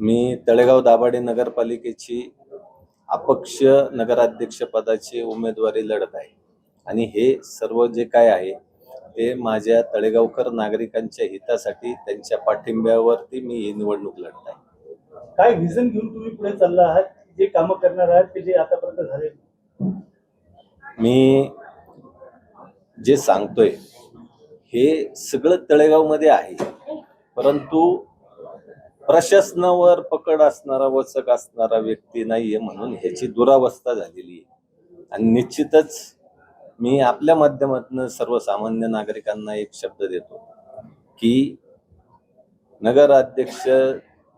मी तळेगाव दाभाडे नगरपालिकेची अपक्ष नगराध्यक्ष पदाची उमेदवारी लढत आहे. आणि हे सर्व जे काय आहे ते माझ्या तळेगावकर नागरिकांच्या हितासाठी त्यांच्या पाठिंब्यावरती मी ही निवडणूक लढत आहे. काय व्हिजन घेऊन तुम्ही पुढे चालला आहात? जे कामं करणार आहात ते जे आतापर्यंत झाले मी जे सांगतोय हे सगळं तळेगावमध्ये आहे. परंतु प्रशासनावर पकड असणारा वचक असणारा व्यक्ती नाहीये म्हणून ह्याची दुरावस्था झालेली आहे. आणि निश्चितच मी आपल्या माध्यमातून सर्वसामान्य नागरिकांना एक शब्द देतो की नगराध्यक्ष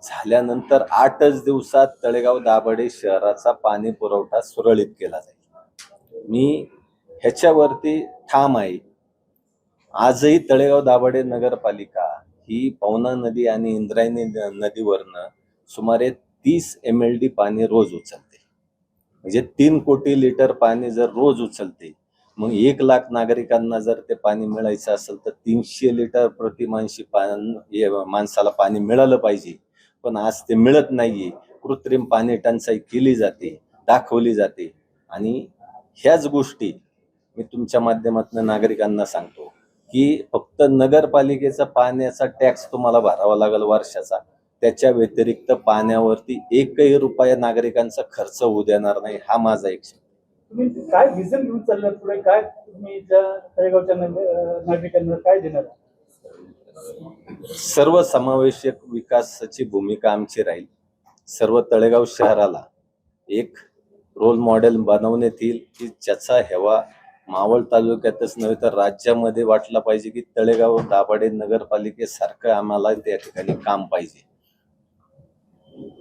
झाल्यानंतर आठच दिवसात तळेगाव दाभाडे शहराचा पाणी पुरवठा सुरळीत केला जाईल. मी ह्याच्यावरती ठाम आहे. आजही तळेगाव दाभाडे नगरपालिका ही पवना नदी आणि इंद्रायणी नदीवरनं सुमारे तीस एम एल डी पाणी रोज उचलते. म्हणजे तीन कोटी लिटर पाणी जर रोज उचलते मग एक लाख नागरिकांना जर ते पाणी मिळायचं असेल तर तीनशे लिटर प्रतिमानशी पान माणसाला पाणी मिळालं पाहिजे. पण आज ते मिळत नाहीये. कृत्रिम पाणी टंचाई केली जाते दाखवली जाते. आणि ह्याच गोष्टी मी तुमच्या माध्यमातून नागरिकांना सांगतो. की फक्त नगरपालिकेचा पाण्याचा टॅक्स तुम्हाला भरावा लागेल वर्षाचा. त्याच्या व्यतिरिक्त पाण्यावरती एकही रुपया नागरिकांचा खर्च होऊ देणार नाही हा माझा एक शब्द. तुम्ही काय व्हिजन घेऊन पुढे? काय तुम्ही तळेगावच्या नागरिकांना काय देणार? सर्व समावेशक विकासाची भूमिका आमची राहील. सर्व तळेगाव शहराला एक रोल मॉडेल बनवण्यात येईल की ज्याचा हेवा मावळ तालुक्यातच नव्हे तर राज्यामध्ये वाटला पाहिजे की तळेगाव दाभाडे नगरपालिकेसारखं आम्हाला त्या ठिकाणी काम पाहिजे.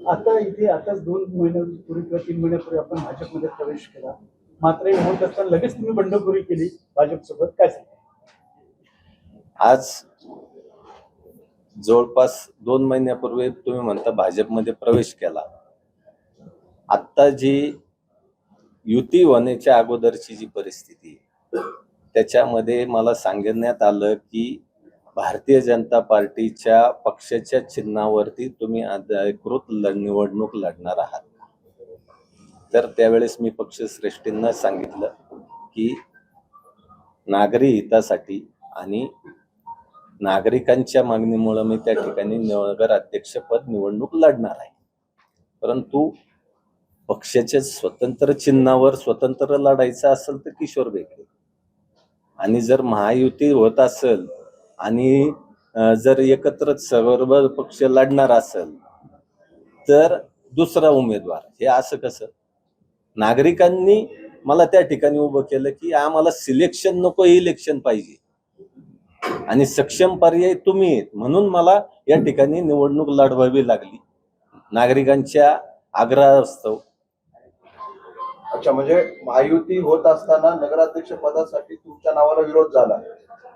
आता इथे आताच दोन महिन्यापूर्वी किंवा तीन महिन्यापूर्वी आपण भाजपमध्ये प्रवेश केला. मात्र हे होत असताना लगेच तुम्ही बंडखोरी केली भाजपसोबत. काय आज जवळपास दोन महिन्यापूर्वी तुम्ही म्हणता भाजपमध्ये प्रवेश केला. आत्ता जी युती होण्याच्या अगोदरची जी परिस्थिती त्याच्यामध्ये मला सांगण्यात आलं की भारतीय जनता पार्टीच्या पक्षाच्या चिन्हावरती तुम्ही अधिकृत निवडणूक लढणार आहात. तर त्यावेळेस मी पक्षश्रेष्ठींना सांगितलं की नागरी हितासाठी आणि नागरिकांच्या मागणीमुळे मी त्या ठिकाणी नगर अध्यक्षपद निवडणूक लढणार आहे. परंतु पक्षाच्या स्वतंत्र चिन्हावर स्वतंत्र लढायचं असेल तर किशोर बेकरे. आणि जर महायुती होत असेल आणि जर एकत्रच सर्व पक्ष लढणार असेल तर दुसरा उमेदवार. हे असं कसं? नागरिकांनी मला त्या ठिकाणी उभं केलं की आम्हाला सिलेक्शन नको इलेक्शन पाहिजे. आणि सक्षम पर्याय तुम्ही आहेत. म्हणून मला या ठिकाणी निवडणूक लढवावी लागली. नागरिकांच्या आग्रहास्तव अच्छा म्हणजे महायुती होत असताना नगराध्यक्ष पदासाठी तुमच्या नावाला विरोध झाला.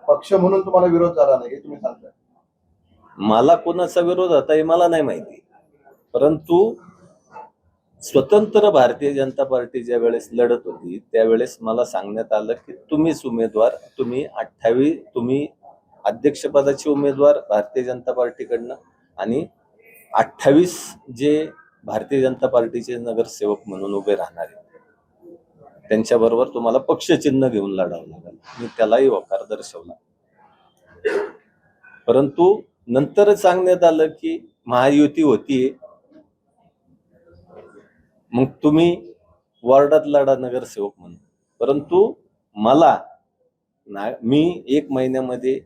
पक्ष म्हणून तुम्हाला विरोध झाला नाही हे तुम्ही सांगताय. मला कोणाचा विरोध होता हे मला नाही माहिती. परंतु स्वतंत्र भारतीय जनता पार्टी ज्या वेळेस लढत होती त्यावेळेस मला सांगण्यात आलं की तुम्हीच उमेदवार तुम्ही अठ्ठावीस तुम्ही अध्यक्षपदाचे उमेदवार भारतीय जनता पार्टीकडनं आणि अठ्ठावीस जे भारतीय जनता पार्टीचे नगरसेवक म्हणून उभे राहणार. आहेत त्यांच्याबरोबर तुम्हाला पक्षचिन्ह घेऊन लढावं लागेल. मी त्यालाही होकार दर्शवला. परंतु नंतर सांगण्यात आलं की महायुती होतीये. मग तुम्ही वॉर्डात लढा नगरसेवक म्हणून. परंतु मला ना मी एक महिन्यामध्ये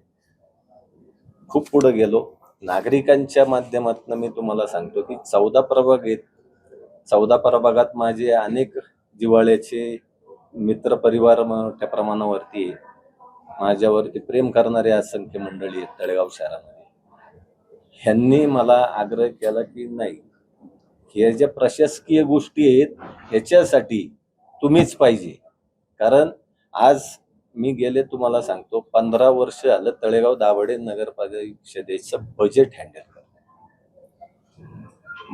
खूप पुढे गेलो. नागरिकांच्या माध्यमातून मी तुम्हाला सांगतो की चौदा प्रभाग आहेत. चौदा प्रभागात माझे अनेक दिवाळ्याचे मित्र परिवार मोठ्या प्रमाणावरती आहे माझ्यावरती प्रेम करणारे असंख्य मंडळी आहेत तळेगाव शहरामध्ये. ह्यांनी मला आग्रह केला की नाही हे ज्या प्रशासकीय गोष्टी आहेत ह्याच्यासाठी तुम्हीच पाहिजे. कारण आज मी गेले तुम्हाला सांगतो पंधरा वर्ष आलं तळेगाव दाभाडे नगर परिषदेचं बजेट हँडल करतो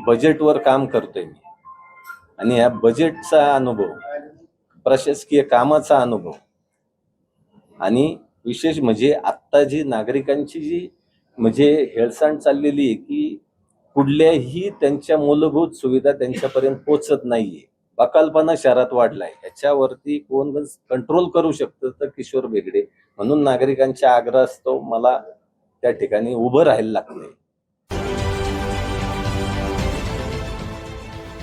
बजेटवर काम करतोय मी. आणि या बजेटचा अनुभव प्रशासकीय कामाचा अनुभव. आणि विशेष म्हणजे आत्ता जी नागरिकांची जी म्हणजे हेळसांड चाललेली आहे की कुठल्याही त्यांच्या मूलभूत सुविधा त्यांच्यापर्यंत पोचत नाहीये. बकालपणा शहरात वाढलाय. याच्यावरती कोण कंट्रोल करू शकतं तर किशोर बेगडे. म्हणून नागरिकांच्या आग्रह असतो मला त्या ठिकाणी उभं राहायला लागतंय